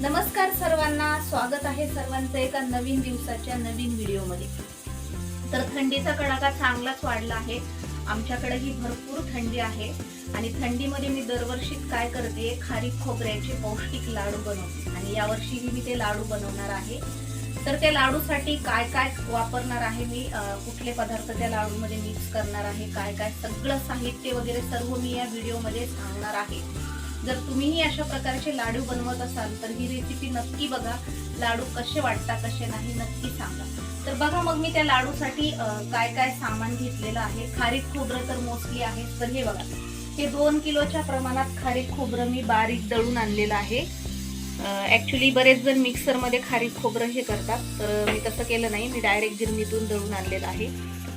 नमस्कार सर्वांना स्वागत आहे सर्वांचं एका नवीन दिवसाच्या नवीन व्हिडिओमध्ये. तर थंडीचा कडाका चांगलाच वाढला आहे. आमच्याकडे ही भरपूर थंडी आहे आणि थंडीमध्ये मी दरवर्षी काय करते खारीक खोबऱ्याचे पौष्टिक लाडू बनवते. आणि यावर्षीही मी ते लाडू बनवणार आहे. तर त्या लाडूसाठी काय काय वापरणार आहे मी कुठले पदार्थ त्या लाडूमध्ये मिक्स करणार आहे काय काय सगळं साहित्य वगैरे सर्व मी या व्हिडिओमध्ये सांगणार आहे. जर तुम्हीही अशा प्रकारचे लाडू बनवत असाल तर ही रेसिपी नक्की बघा. लाडू कसे वाटतात कसे नाही नक्की सांगा. तर बघा मग मी त्या लाडूसाठी काय काय सामान घेतलेलं आहे. खारीक खोबरं तर मोस्टली आहे तर हे बघा. हे दोन किलोच्या प्रमाणात खारीक खोबरं मी बारीक दळून आणलेलं आहे. ॲक्च्युली बरेच जण मिक्सरमध्ये खारीक खोबरं हे करतात तर मी तसं केलं नाही. मी डायरेक्ट गिरणीतून दळून आणलेलं आहे.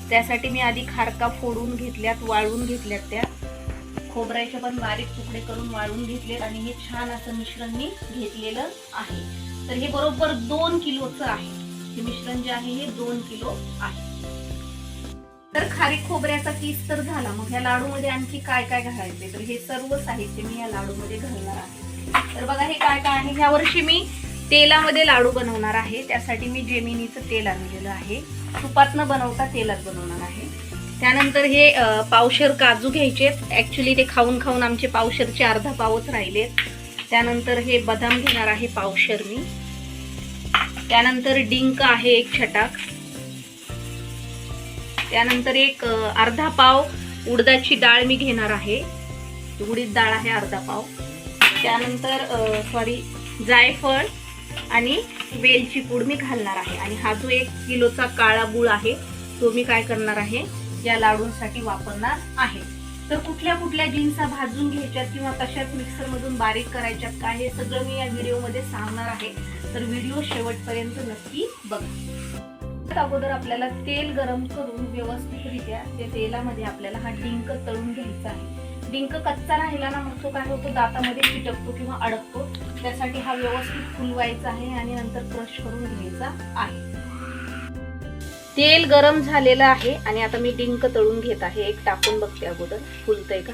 त्यासाठी मी आधी खारका फोडून घेतल्यात वाळवून घेतल्यात त्या. खोबऱ्याचे पण बारीक तुकडे करून वाळून घेतलेत आणि हे छान असं मिश्रण मी घेतलेलं आहे. तर हे बरोबर दोन किलोचं आहे. हे मिश्रण जे आहे हे दोन किलो आहे. तर खारीक खोबऱ्याचा किस तर झाला. मग ह्या लाडूमध्ये आणखी काय काय घालायचे? तर हे सर्व साहित्य मी या लाडूमध्ये घालणार आहे. तर बघा हे काय काय आहे? ह्या वर्षी मी तेलामध्ये लाडू बनवणार आहे. त्यासाठी मी जेमिनीचं तेल आणलेलं आहे. तुपात न बनवता तेलात बनवणार आहे. त्यानंतर हे पावशर काजू घ्यायचेत ॲक्च्युली ते खाऊन खाऊन आमचे पावशरचे अर्धा पावच राहिलेत त्यानंतर हे बदाम घेणार आहे पावशर मी. त्यानंतर डिंक आहे एक छटाक. त्यानंतर एक अर्धा पाव उडदाची डाळ मी घेणार आहे. उडीद डाळ आहे अर्धा पाव. त्यानंतर सॉरी जायफळ आणि वेलची पूड मी घालणार आहे. आणि हा जो एक किलोचा काळा गुळ आहे तो मी काय करणार आहे? या लाडूंसाठी वापरणार आहे. तर कुठल्या कुठल्या जीन्सा भाजून घ्यायच्यात किंवा कशात मिक्सरमधून बारीक करायच्यात काय हे सगळं मी या व्हिडिओमध्ये सांगणार आहे. तर व्हिडिओ शेवटपर्यंत नक्की बघा. अगोदर आपल्याला तेल गरम करून व्यवस्थितरित्या त्या तेलामध्ये आपल्याला हा डिंक तळून घ्यायचा आहे. डिंक कच्चा राहिला ना मग तो काय होतो दातामध्ये चिटकतो किंवा अडकतो. त्यासाठी हा व्यवस्थित फुलवायचा आहे आणि नंतर क्रश करून घ्यायचा आहे. तेल गरम झालेलं आहे आणि आता मी डिंक तळून घेत आहे. एक टाकून बघते अगोदर. फुलतंय का?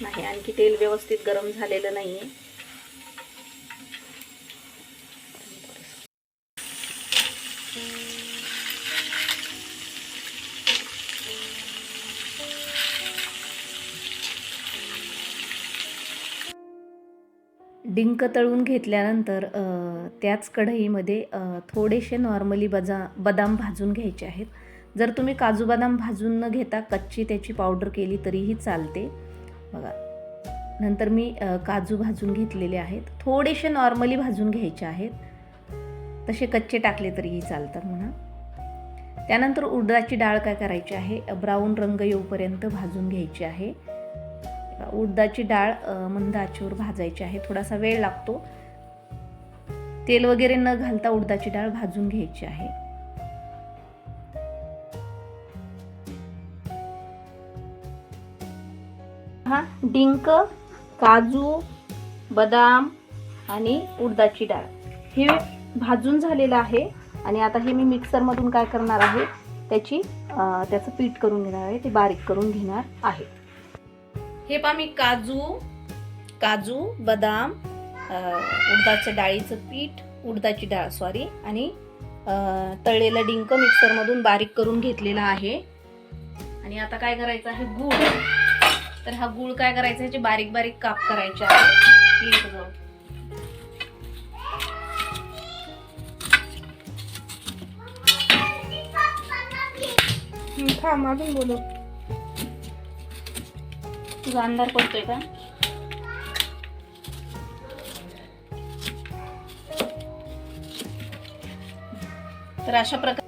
नाही आणखी तेल व्यवस्थित गरम झालेलं नाहीये. डिंक तळून घेतल्यानंतर त्याच कढईमध्ये थोडेसे नॉर्मली बजा बदाम भाजून घ्यायचे आहेत. जर तुम्ही काजू बदाम भाजून न घेता कच्ची त्याची पावडर केली तरीही चालते. बघा नंतर मी काजू भाजून घेतलेले आहेत. थोडेसे नॉर्मली भाजून घ्यायचे आहेत. तसे कच्चे टाकले तरीही चालतात म्हणा. त्यानंतर उडदाची डाळ काय करायची आहे? ब्राऊन रंग येऊपर्यंत भाजून घ्यायची आहे. उडदाची डाळ अ, मंद भाजायची आहे. थोडासा वेळ लागतो. तेल वगैरे न घालता उडदाची डाळ भाजून घ्यायची आहे. हा डिंक काजू बदाम आणि उडदाची डाळ. हे भाजून झालेलं आहे आणि आता हे मी मिक्सरमधून काय करणार आहे त्याची त्याचं पीठ करून घेणार आहे ते बारीक करून घेणार आहे. हे पहा मी काजू काजू बदाम उडदाचं उडदाच्या डाळीचं पीठ उडदाची डाळ सॉरी आणि तळलेलं डिंक मिक्सरमधून बारीक करून घेतलेला आहे. आणि आता काय करायचं आहे गूळ. तर हा गूळ काय करायचा ह्याचे बारीक बारीक काप करायचे आहे थांब अजून बोलू तुझा अंधार पडतोय का? तर अशा प्रकार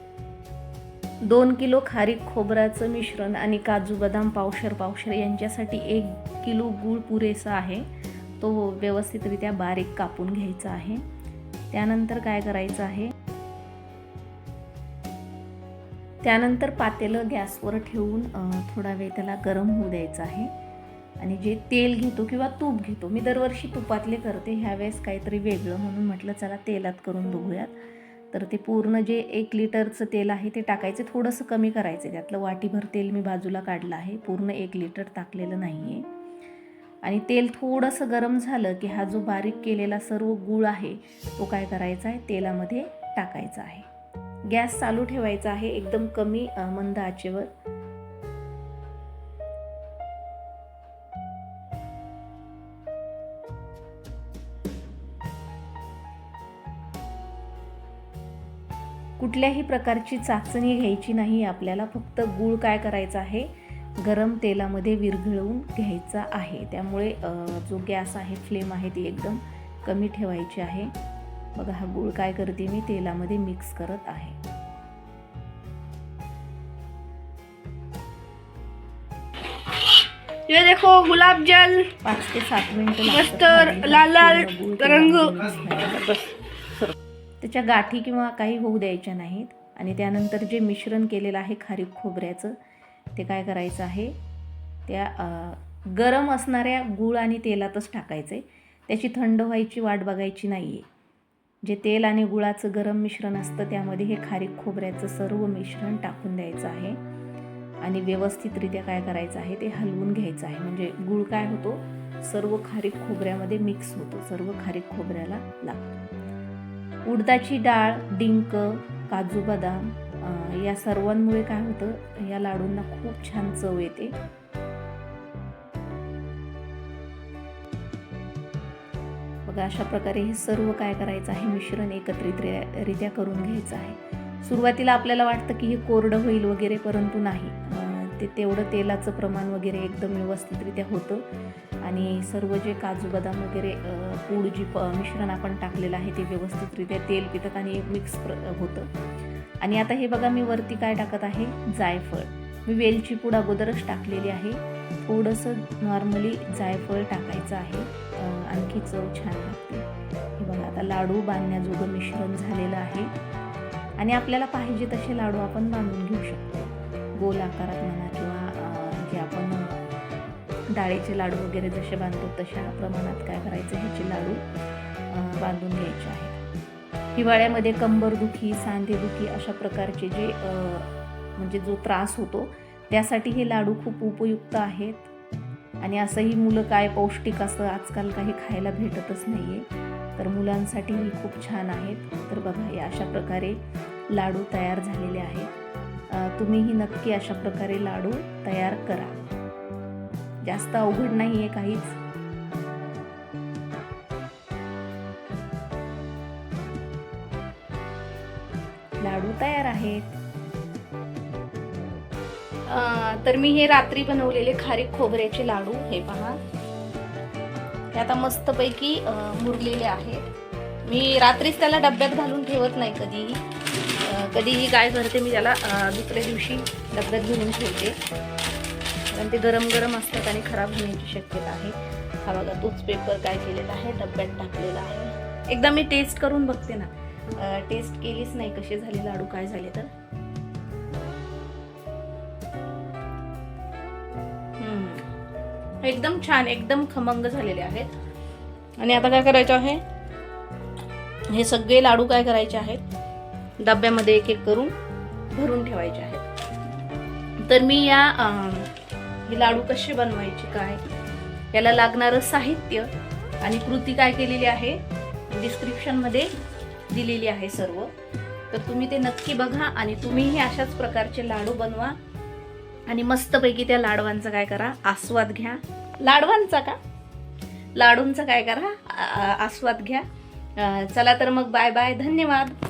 दोन किलो खारीक खोबऱ्याचं मिश्रण आणि काजू बदाम पावशर पावशर यांच्यासाठी एक किलो गूळ पुरेसा आहे. तो व्यवस्थितरित्या बारीक कापून घ्यायचा आहे. त्यानंतर काय करायचं आहे? त्यानंतर पातेलं गॅसवर ठेवून थोडा वेळ त्याला गरम होऊ द्यायचं आहे. आणि जे तेल घेतो किंवा तूप घेतो मी दरवर्षी तुपातले करते. ह्यावेळेस काहीतरी वेगळं म्हणून म्हटलं चला तेलात करून बघूयात. तर ते पूर्ण जे एक लिटरचं तेल आहे ते टाकायचं. थोडंसं कमी करायचं. त्यातलं वाटीभर तेल मी बाजूला काढलं आहे. पूर्ण एक लिटर टाकलेलं नाही आहे आणि तेल थोडंसं गरम झालं की हा जो बारीक केलेला सर्व गूळ आहे तो काय करायचा आहे? तेलामध्ये टाकायचा आहे. गॅस चालू ठेवायचा आहे. एकदम कमी मंद आचेवर. कुठल्याही प्रकारची चाचणी घ्यायची नाही. आपल्याला फक्त गूळ काय करायचा आहे? गरम तेलामध्ये विरघळवून घ्यायचा आहे. त्यामुळे जो गॅस आहे फ्लेम आहे ती एकदम कमी ठेवायची आहे. बघा हा गूळ काय करते मी? तेलामध्ये मिक्स करत आहे. ये देखो गुलाब जल. पाच ते सात मिनिटं मस्त लाल लाल रंग. त्याच्या गाठी किंवा काही होऊ द्यायच्या नाहीत. आणि त्यानंतर जे मिश्रण केलेलं आहे खारीक खोबऱ्याचं ते काय करायचं आहे? त्या गरम असणाऱ्या गूळ आणि तेलातच टाकायचं आहे त्याची थंड व्हायची वाट बघायची नाही आहे जे तेल आणि गुळाचं गरम मिश्रण असतं त्यामध्ये हे खारीक खोबऱ्याचं सर्व मिश्रण टाकून द्यायचं आहे. आणि व्यवस्थितरित्या काय करायचं आहे ते हलवून घ्यायचं आहे. म्हणजे गूळ काय होतो? सर्व खारीक खोबऱ्यामध्ये मिक्स होतो. सर्व खारीक खोबऱ्याला लागतो. उडदाची डाळ डिंक काजू बदाम या सर्वांमुळे काय होतं या लाडूंना खूप छान चव येते. बघा अशा प्रकारे हे सर्व काय करायचं आहे मिश्रण एकत्रित रित्या करून घ्यायचं आहे. सुरुवातीला आपल्याला वाटतं की हे कोरडं होईल वगैरे परंतु नाही. ते तेवढं तेलाचं प्रमाण वगैरे एकदम व्यवस्थितरित्या होतं. आणि सर्व जे काजू बदाम वगैरे पूड जी प मिश्रण आपण टाकलेलं आहे ते व्यवस्थितरित्या तेल पितात आणि मिक्स होतं. आणि आता हे बघा मी वरती काय टाकत आहे? जायफळ. मी वेलची पूड अगोदरच टाकलेली आहे. थोडंसं नॉर्मली जायफळ टाकायचं आहे. आणखी चव छान लागते. हे बघा आता लाडू बांधण्याजोगं मिश्रण झालेलं आहे. आणि आपल्याला पाहिजे तसे लाडू आपण बांधून घेऊ शकतो. गोल आकारात म्हणा किंवा जे आपण डाळीचे लाडू वगैरे जसे बांधतो तशा प्रमाणात काय करायचं ह्याचे लाडू बांधून घ्यायचे आहेत. हिवाळ्यामध्ये कंबरदुखी सांधेदुखी अशा प्रकारचे जे म्हणजे जो त्रास होतो त्यासाठी हे लाडू खूप उपयुक्त आहेत. आणि असंही मुलं काय पौष्टिक असं आजकाल काही खायला भेटतच नाही आहे तर मुलांसाठीही खूप छान आहेत. तर बघा या अशा प्रकारे लाडू तयार झालेले आहेत. तुम्हीही नक्की अशा प्रकारे लाडू तयार करा. जास्त अवघड नाही आहे काहीच. लाडू तयार आहेत. तर मी हे रात्री बनवलेले खारीक खोबऱ्याचे लाडू हे पहा. हे आता मस्तपैकी मुरलेले आहेत. मी रात्रीच त्याला डब्यात घालून ठेवत नाही कधीही. कधीही काय करते मी त्याला दुसऱ्या दिवशी डब्यात घेऊन ठेवते. कारण ते गरम गरम असतात आणि खराब होण्याची शक्यता आहे. हा बघा तोच पेपर काय केलेला आहे? डब्यात टाकलेला आहे. एकदा मी टेस्ट करून बघते ना. टेस्ट केलीच नाही कसे झाले लाडू काय झाले तर. एकदम छान एकदम खमंग झालेले आहेत. आणि आता काय करायचं आहे? हे सगळे लाडू काय करायचे आहेत? डब्यामध्ये एक एक करून भरून ठेवायचे आहेत. तर मी या हे लाडू कसे बनवायचे काय? याला लागणारं साहित्य आणि कृती काय केलेली आहे? डिस्क्रिप्शनमध्ये दिलेली आहे सर्व. तर तुम्ही ते नक्की बघा आणि तुम्हीही अशाच प्रकारचे लाडू बनवा आणि मस्तपैकी त्या लाडवांचा काय करा आस्वाद घ्या. लाडवांचा का? लाडूंचा काय करा आ- आस्वाद घ्या. चला तर मग बाय बाय धन्यवाद.